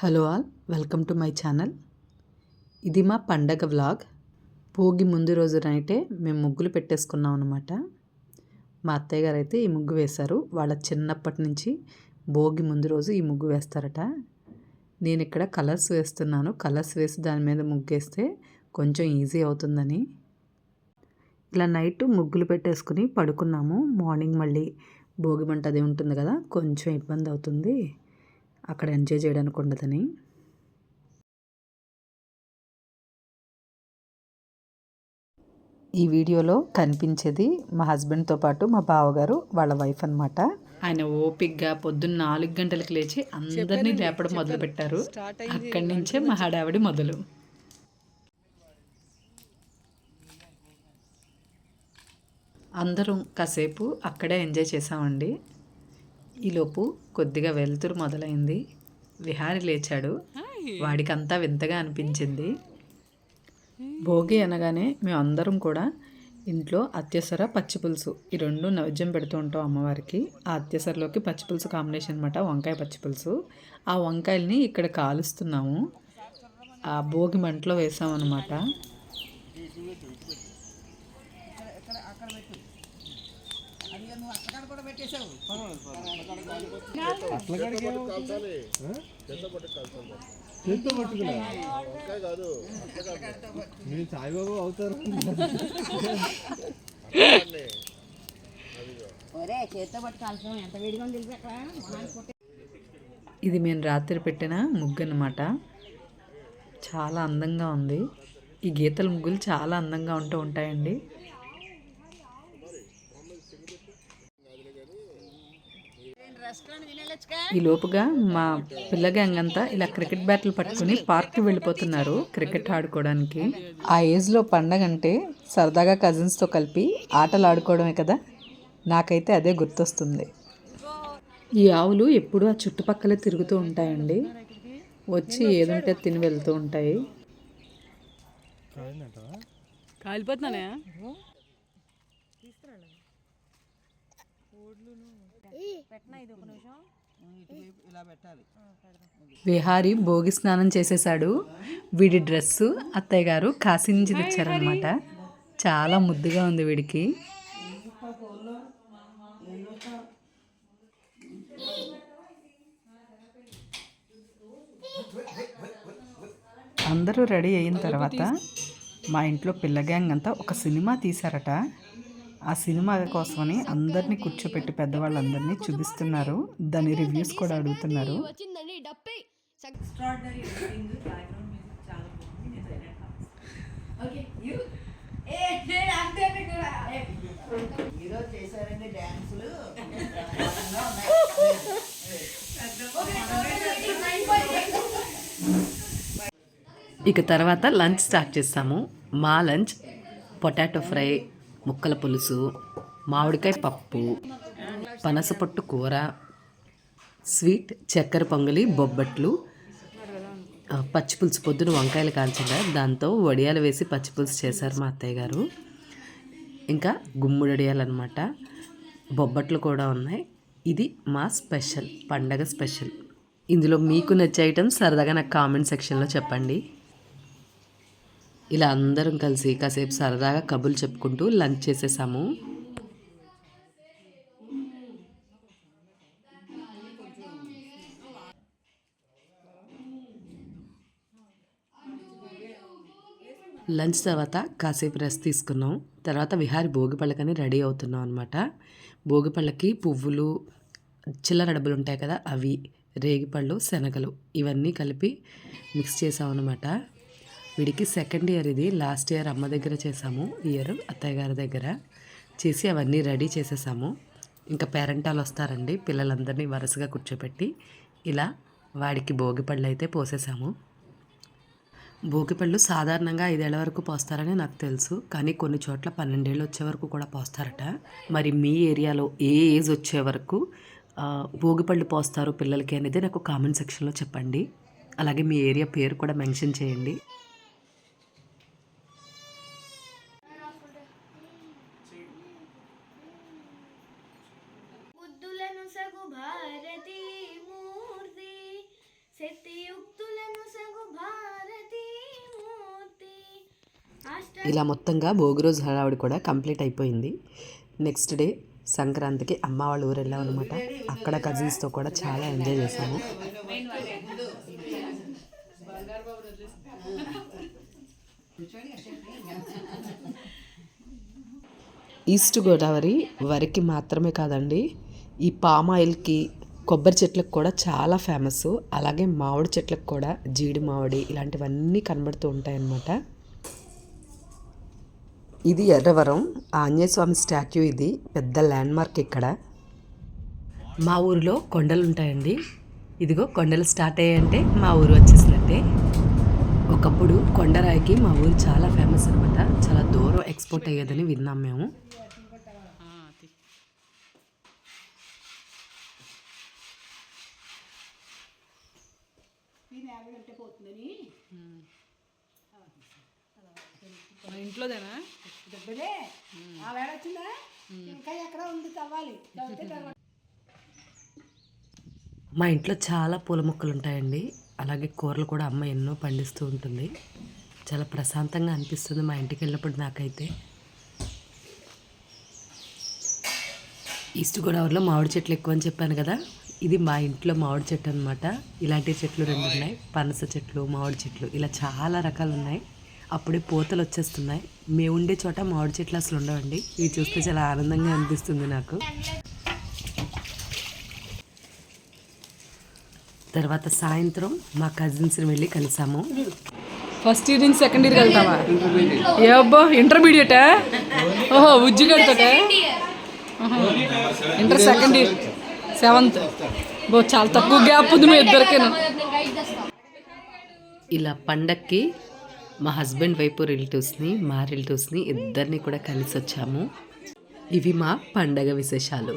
Hello all welcome to my channel. ఇది మా పండగ వ్లాగ్. భోగి ముందు రోజు నైటే మేము ముగ్గులు పెట్టేసుకున్నాం అనమాట మా అత్తయ్య గారు అయితే ఈ ముగ్గు వేశారు. వాళ్ళ చిన్నప్పటి నుంచి భోగి ముందు రోజు ఈ ముగ్గు వేస్తారట. నేను ఇక్కడ కలర్స్ వేస్తున్నాను. కలర్స్ వేసి దాని మీద ముగ్గేస్తే కొంచెం ఈజీ అవుతుందని. ఇలా నైట్ ముగ్గులు పెట్టేసుకుని పడుకున్నాము. మార్నింగ్ మళ్ళీ భోగి మంట అది ఉంటుంది కదా కొంచెం ఇబ్బంది అవుతుంది. అక్కడ ఎంజాయ్ చేయడానికి ఉండదని. ఈ వీడియోలో కనిపించేది మా హస్బెండ్తో పాటు మా బావగారు వాళ్ళ వైఫ్ అనమాట ఆయన ఓపిక్గా పొద్దున్న నాలుగు గంటలకు లేచి అందరినీ లేపడం మొదలు పెట్టారు అక్కడి నుంచే మా హడావిడి మొదలు. అందరం కాసేపు అక్కడే ఎంజాయ్ చేసామండి. ఈలోపు కొద్దిగా వెలుతురు మొదలైంది. విహారి లేచాడు. వాడికంతా వింతగా అనిపించింది. భోగి అనగానే మేమందరం కూడా ఇంట్లో అత్యసర పచ్చిపులుసు. ఈ రెండు నైవేద్యం పెడుతూ ఉంటాం అమ్మవారికి. ఆ అత్యసరలోకి పచ్చిపులుసు కాంబినేషన్ అనమాట వంకాయ పచ్చిపులుసు. ఆ వంకాయల్ని ఇక్కడ కాలుస్తున్నాము. ఆ భోగి మంటలో వేసామన్నమాట. చేత్తో పట్టుకున్నా మీరు సాయిబాబు అవుతారు. ఇది మేము రాత్రి పెట్టిన ముగ్గు అనమాట చాలా అందంగా ఉంది. ఈ గీతల ముగ్గులు చాలా అందంగా ఉంటూ ఉంటాయండి. ఈ లోపుగా మా పిల్ల గ్యాంగ్ అంతా ఇలా క్రికెట్ బ్యాట్లు పట్టుకుని పార్క్కి వెళ్ళిపోతున్నారు క్రికెట్ ఆడుకోవడానికి. ఆ ఏజ్లో పండగ అంటే సరదాగా కజిన్స్తో కలిపి ఆటలు ఆడుకోవడమే కదా? నాకైతే అదే గుర్తొస్తుంది. ఈ ఆవులు ఎప్పుడూ ఆ చుట్టుపక్కలే తిరుగుతూ ఉంటాయండి. వచ్చి ఏదుంటే తిని వెళ్తూ ఉంటాయి. కాలిపోతున్నానే విహారి భోగి స్నానం చేసేసాడు. వీడి డ్రెస్సు అత్తయ్య గారు కాశీ నుంచి తెచ్చారనమాట చాలా ముద్దుగా ఉంది వీడికి. అందరూ రెడీ అయిన తర్వాత మా ఇంట్లో పిల్ల గ్యాంగ్ అంతా ఒక సినిమా తీశారట. ఆ సినిమా కోసమని అందరినీ కూర్చోపెట్టి పెద్దవాళ్ళందరినీ చూపిస్తున్నారు. దాని రివ్యూస్ కూడా అడుగుతున్నారు. ఇక తర్వాత లంచ్ స్టార్ట్ చేస్తాము. మా లంచ్ పొటాటో ఫ్రై ముక్కల పులుసు మామిడికాయ పప్పు పనసపొట్టు కూర స్వీట్ చక్కెర పొంగలి బొబ్బట్లు పచ్చిపులుసు పొద్దున వంకాయలు కాల్చగా దాంతో వడియాలు వేసి పచ్చిపులుసు చేశారు మా అత్తయ్య గారు. ఇంకా గుమ్ముడు వడియాలు అనమాట బొబ్బట్లు కూడా ఉన్నాయి. ఇది మా స్పెషల్ పండగ స్పెషల్. ఇందులో మీకు నచ్చే ఐటమ్స్ సరదాగా నాకు కామెంట్ సెక్షన్లో చెప్పండి. ఇలా అందరం కలిసి కాసేపు సరదాగా కబుర్లు చెప్పుకుంటూ లంచ్ చేసేసాము. లంచ్ తర్వాత కాసేపు రెస్ట్ తీసుకున్నాం. తర్వాత విహారి భోగిపళ్ళకని రెడీ అవుతున్నాం అనమాట భోగిపళ్ళకి పువ్వులు చిల్లర డబ్బులు ఉంటాయి కదా అవి రేగిపళ్ళు శనగలు ఇవన్నీ కలిపి మిక్స్ చేసామన్నమాట వీడికి సెకండ్ ఇయర్ ఇది. లాస్ట్ ఇయర్ అమ్మ దగ్గర చేసాము. ఇయర్ అత్తయ్య గారి దగ్గర చేసి అవన్నీ రెడీ చేసేసాము. ఇంకా పేరెంటాలు వస్తారండి. పిల్లలందరినీ వరుసగా కూర్చోపెట్టి ఇలా వాడికి భోగిపళ్ళు అయితే పోసేసాము. భోగిపళ్ళు సాధారణంగా ఐదేళ్ళ వరకు పోస్తారని నాకు తెలుసు. కానీ కొన్ని చోట్ల పన్నెండేళ్ళు వచ్చే వరకు కూడా పోస్తారట. మరి మీ ఏరియాలో ఏ ఏజ్ వచ్చే వరకు భోగిపళ్ళు పోస్తారు పిల్లలకి అనేది నాకు కామెంట్ సెక్షన్లో చెప్పండి. అలాగే మీ ఏరియా పేరు కూడా మెన్షన్ చేయండి. ఇలా మొత్తంగా భోగి రోజు హడావిడి కూడా కంప్లీట్ అయిపోయింది. నెక్స్ట్ డే సంక్రాంతికి అమ్మ వాళ్ళ ఊరు వెళ్ళాం అనమాట అక్కడ కజిన్స్తో కూడా చాలా ఎంజాయ్ చేశాము ఈస్ట్ గోదావరి వరికి మాత్రమే కాదండి ఈ పామ్ ఆయిల్కి కొబ్బరి చెట్లకు కూడా చాలా ఫేమస్. అలాగే మామిడి చెట్లకు కూడా జీడి మామిడి ఇలాంటివన్నీ కనబడుతూ ఉంటాయన్నమాట. ఇది ఎర్రవరం. ఆంజనేయ స్వామి స్టాచ్యూ ఇది. పెద్ద ల్యాండ్ మార్క్ ఇక్కడ. మా ఊరిలో కొండలు ఉంటాయండి ఇదిగో కొండలు స్టార్ట్ అయ్యాయంటే మా ఊరు వచ్చేసినట్టే. ఒకప్పుడు కొండరాయికి మా ఊరు చాలా ఫేమస్ అనమాట చాలా దూరం ఎక్స్పోర్ట్ అయ్యేదని విన్నాం మేము. మన ఇంట్లోదేనా? మా ఇంట్లో చాలా పూల మొక్కలు ఉంటాయండి. అలాగే కూరలు కూడా అమ్మ ఎన్నో పండిస్తూ ఉంటుంది. చాలా ప్రశాంతంగా అనిపిస్తుంది మా ఇంటికి వెళ్ళినప్పుడు నాకైతే. ఈస్ట్ గోదావరిలో మామిడి చెట్లు ఎక్కువ అని చెప్పాను కదా. ఇది మా ఇంట్లో మామిడి చెట్టు అనమాట ఇలాంటి చెట్లు రెండు ఉన్నాయి. పనస చెట్లు మామిడి చెట్లు ఇలా చాలా రకాలు ఉన్నాయి. అప్పుడే పూతలు వచ్చేస్తున్నాయి. మేము ఉండే చోట మామిడి చెట్లు అసలు ఉండవండి. ఇవి చూస్తే చాలా ఆనందంగా అనిపిస్తుంది నాకు. తర్వాత సాయంత్రం మా కజిన్స్ని వెళ్ళి కలిసాము. ఫస్ట్ ఇయర్ నుంచి సెకండ్ ఇయర్కి వెళ్తావా? ఏ అబ్బా ఇంటర్మీడియటా ఓహో ఉజ్జిగడితోటే ఇంటర్ సెకండ్ ఇయర్ సెవెంత్ బో చాలా తక్కువ గ్యాప్ ఉంది మీ ఇద్దరికేనా. ఇలా పండక్కి మా హస్బెండ్ వైపు రిలేటివ్స్ని మా రిలేటివ్స్ని ఇద్దరిని కూడా కలిసి వచ్చాము ఇవి మా పండగ విశేషాలు.